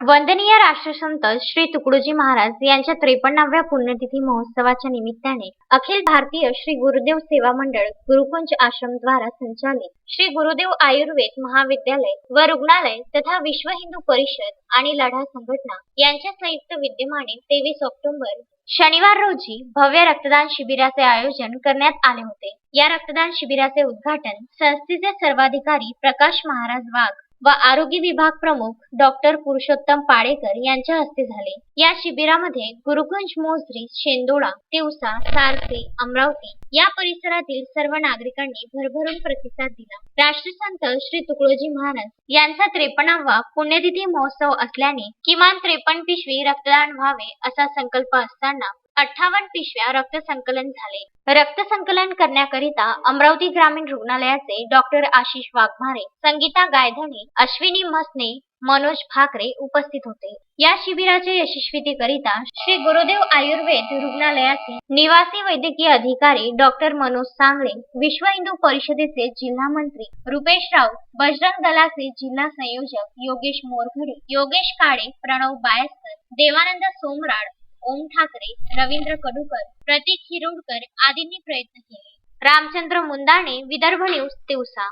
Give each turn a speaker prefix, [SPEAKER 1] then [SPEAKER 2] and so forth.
[SPEAKER 1] वंदनीय राष्ट्रसंत श्री तुकडोजी महाराज यांच्या त्रेपन्नाव्या पुण्यतिथी महोत्सवाच्या निमित्ताने अखिल भारतीय श्री गुरुदेव सेवा मंडळ गुरुकुंज आश्रम द्वारा संचालित श्री गुरुदेव आयुर्वेद महाविद्यालय व रुग्णालय तथा विश्व हिंदू परिषद आणि लढा संघटना यांच्या संयुक्त विद्यमाने तेवीस ऑक्टोबर शनिवार रोजी भव्य रक्तदान शिबिराचे आयोजन करण्यात आले होते. या रक्तदान शिबिराचे उद्घाटन संस्थेचे सर्वाधिकारी प्रकाश महाराज वाघ व आरोग्य विभाग प्रमुख डॉक्टर पुरुषोत्तम पाडेकर यांच्या हस्ते झाले. या शिबिरामध्ये गुरुकुंज मोजरी शेंदोळा तिवसा सारसे अमरावती या परिसरातील सर्व नागरिकांनी भरभरून प्रतिसाद दिला. राष्ट्रसंत श्री तुकडोजी महाराज यांचा त्रेपन्नावा पुण्यतिथी महोत्सव असल्याने किमान त्रेपन्न पिशवी रक्तदान व्हावे असा संकल्प असताना अठ्ठावन्न पिशव्या रक्त संकलन झाले. रक्त संकलन करण्याकरिता अमरावती ग्रामीण रुग्णालयाचे डॉक्टर आशिष वाघमारे संगीता गायधने अश्विनी मसने मनोज भाकरे उपस्थित होते. या शिबिराच्या यशस्वीतेकरिता श्री गुरुदेव आयुर्वेद रुग्णालयाचे निवासी वैद्यकीय अधिकारी डॉक्टर मनोज सांगळे विश्व हिंदू परिषदेचे जिल्हा मंत्री रुपेश राऊत बजरंग दलाचे जिल्हा संयोजक योगेश मोरघडे योगेश काळे प्रणव बायस्कर देवानंद सोमराड ओम ठाकरे रवींद्र कडूकर प्रतीक हिरुडकर आदींनी प्रयत्न केले. रामचंद्र मुंदाणे विदर्भ न्यूज दिवसा